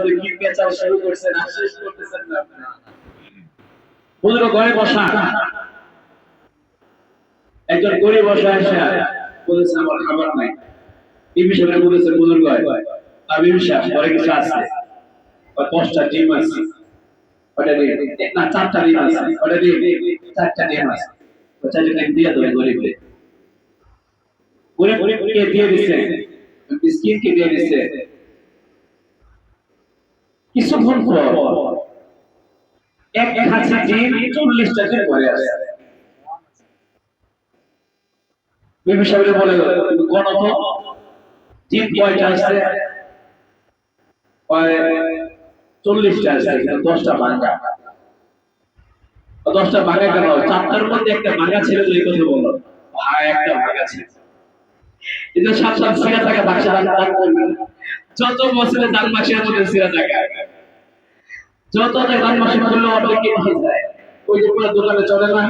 আপনি কি পেঁচাল শুরু করছেন, আর শেষ করতেছেন না আপনি। হুজুর ঘরে বসা। একজন গরিব বসা এসে বলেছে, আমার খাবার নাই। বিবি সাহেব বলেছে হুজুর গয় আর ঘরে কিছু আছে। দশটা ডিম আছে। ওটা দিয়ে না, চারটা ডিম আছে। ওটা দিয়ে চারটা ডিম আছে। ওই চারটা দিয়ে দেবে গরিবকে গরিব দিয়ে দিচ্ছে মিসকিনকে দিয়ে দিচ্ছে পর এক ডিম আসে বিবি সাহেব বলে ডিম কয়টা আসছে। চল্লিশটা আসছে, কিন্তু দশটা ভাঙা। দশটা ভাঙা কেন? চারটার মধ্যে একটা ভাঙা ছিল এই কথা বলো ভাই একটা ভাঙা ছিল। এটা সাত সাত সিরা করবেন যত বছরে দান মাসের মধ্যে সিরা টাকা যত দান মাসে করলে যায়? ওই যে পুরো দোকানে চলে না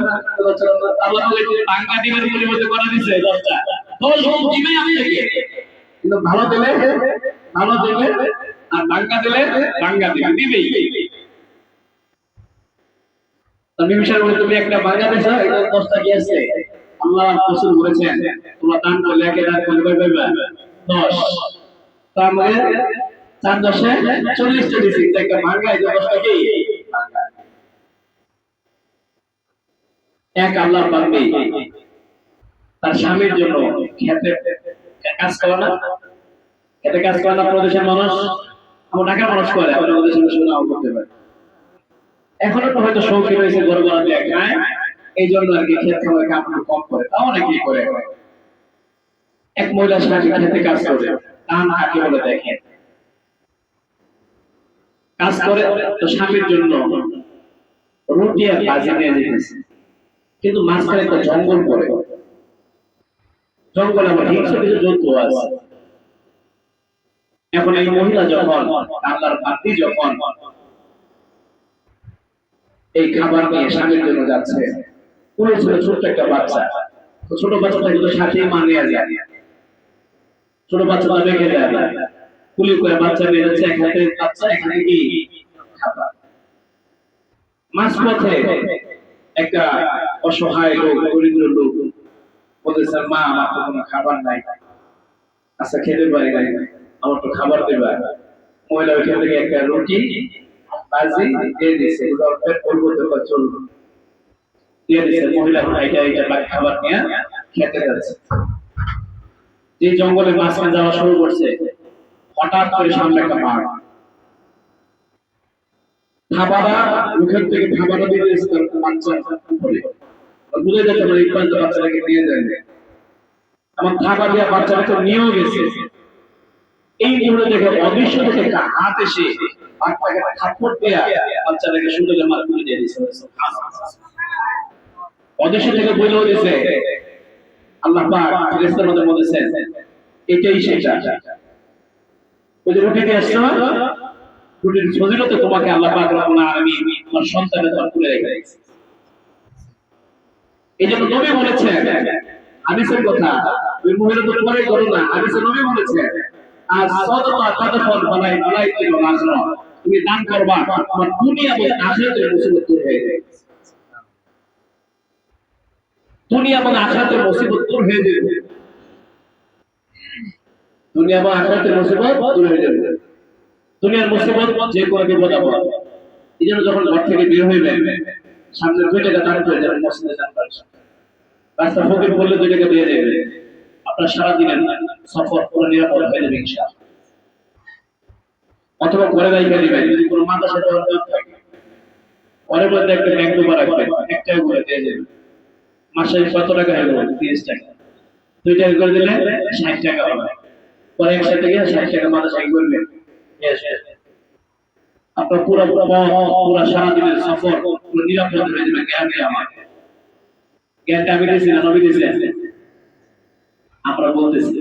করে দিছে দিবে আমি কিন্তু ভালো দিলে, ভালো আর দিলে দিবে বলে, তুমি একটা দিছো এটা দশটা কি আছে? আল্লাহ বলেছেন, তোমরা দান করলে একে দান দশ। তার মানে চার দশে চল্লিশটা একটা দশটা কি? এক আল্লাহর বান্দে তার স্বামীর জন্য খেতে কাজ করে না। খেতে কাজ করে না প্রদেশের মানুষ। আমার ঢাকার মানুষ করে করতে পারে। এখনও তো হয়তো শৌখিন হয়েছে, গরু গলা দিয়ে খায়। এই জন্য আর কি ক্ষেত খামার কাপড় কম করে। তাও অনেকেই করে। এক মহিলা স্বামী খেতে কাজ করে তা না কি বলে দেখে কাজ করে তো স্বামীর জন্য রুটি আর ভাজি নিয়ে যেতেছে। কিন্তু মাঝখানে একটা জঙ্গল পড়ে। জঙ্গলে আমার হিংস্র কিছু জন্তু আছে। এখন এই মহিলা যখন আল্লাহর বাতি যখন এই খাবার নিয়ে স্বামীর জন্য যাচ্ছে পুরো ছিল ছোট্ট একটা বাচ্চা। ছোট বাচ্চাটা কিন্তু সাথে মা নিয়ে। যায় ছোট বাচ্চাটা রেখে দেয়। কুলি করে বাচ্চা এক হাতে বাচ্চা এখানে কি? খাবার মাঝ একটা অসহায় লোক, দরিদ্র লোক বলতেছে মা, আমার তো কোনো খাবার নাই। আচ্ছা খেতে নাই, আমার তো খাবার দেবে। মহিলা ওইখান থেকে একটা রুটি, বাজি দিয়ে দিয়েছে তো ওটা চলবে দিয়ে মহিলা এটা এটা খাবার নিয়ে খেতে যাচ্ছে। যে জঙ্গলে মাঝখানে যাওয়া শুরু করছে হঠাৎ করে সামনে একটা বাঘ খাবারা মুখের থেকে খাবারা দিয়ে দিয়েছে বাচ্চা বুঝে যাচ্ছে আমার এই পর্যন্ত বাচ্চাটাকে নিয়ে যায় আমার খাবার দেওয়া বাচ্চাটাকে নিয়েও গেছে। এই নিয়মে দেখে, অদৃশ্য থেকে একটা হাত এসে বাচ্চাকে দেয়া বাচ্চাটাকে সুন্দর দিয়ে দিয়েছে। অদৃশ্য থেকে বলেও দিয়েছে আল্লাহ পাক ফেরেশতার মধ্যে বলেছেন, এটাই সেটা। ওই তোমাকে আল্লাহ পাক তোমার সন্তানের তুলে রেখে এই জন্য নবী বলেছেন, হাদিসের কথা, ওই মহিলা তো পরে করো না হাদিসে নবী বলেছেন, আর সদকা তাদফল বালাই বালাই তো নাজরা তুমি দান করবা, তোমার দুনিয়া এবং আখিরাতের মুসিবত দূর হয়ে যাবে। দুনিয়া এবং আখিরাতের মুসিবত দূর হয়ে যাবে। দুনিয়া এবং আখিরাতের মুসিবত দূর হয়ে যাবে। দুনিয়ার মুসিবত যে বিপদ আপদ। এই জন্য যখন ঘর থেকে বের হইবেন সামনে দুই টাকা দান করে যাবেন মসজিদে দান করেন রাস্তা ফকির বললে দুই টাকা দিয়ে দেবে। আপনার সারাদিনের সফর পুরো নিরাপদ হয়ে যাবে ইনশাআল্লাহ। অথবা ঘরে রাইখে দিবেন, যদি কোনো মাদ্রাসা দরকার থাকে। ঘরের মধ্যে একটা ব্যাংক ডুবা রাখবেন এক টাকা করে দিয়ে যাবেন মাসে কত টাকা হলো? তিরিশ টাকা। দুই টাকা করে দিলে ষাট টাকা হবে। পরে একসাথে গিয়ে ষাট টাকা yes. আপনার পুরো পুরো সারাদিনের সফর, পুরো নিরাপদ হয়ে যাবে জ্ঞান দিয়ে আমার জ্ঞানটা আমি দিয়েছি না, নবী দিয়েছি আমরা বলতেছি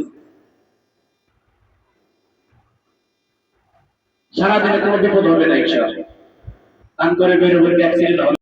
সারাদিনে কোনো বিপদ হবে না হবে অ্যাক্সিডেন্ট হবে।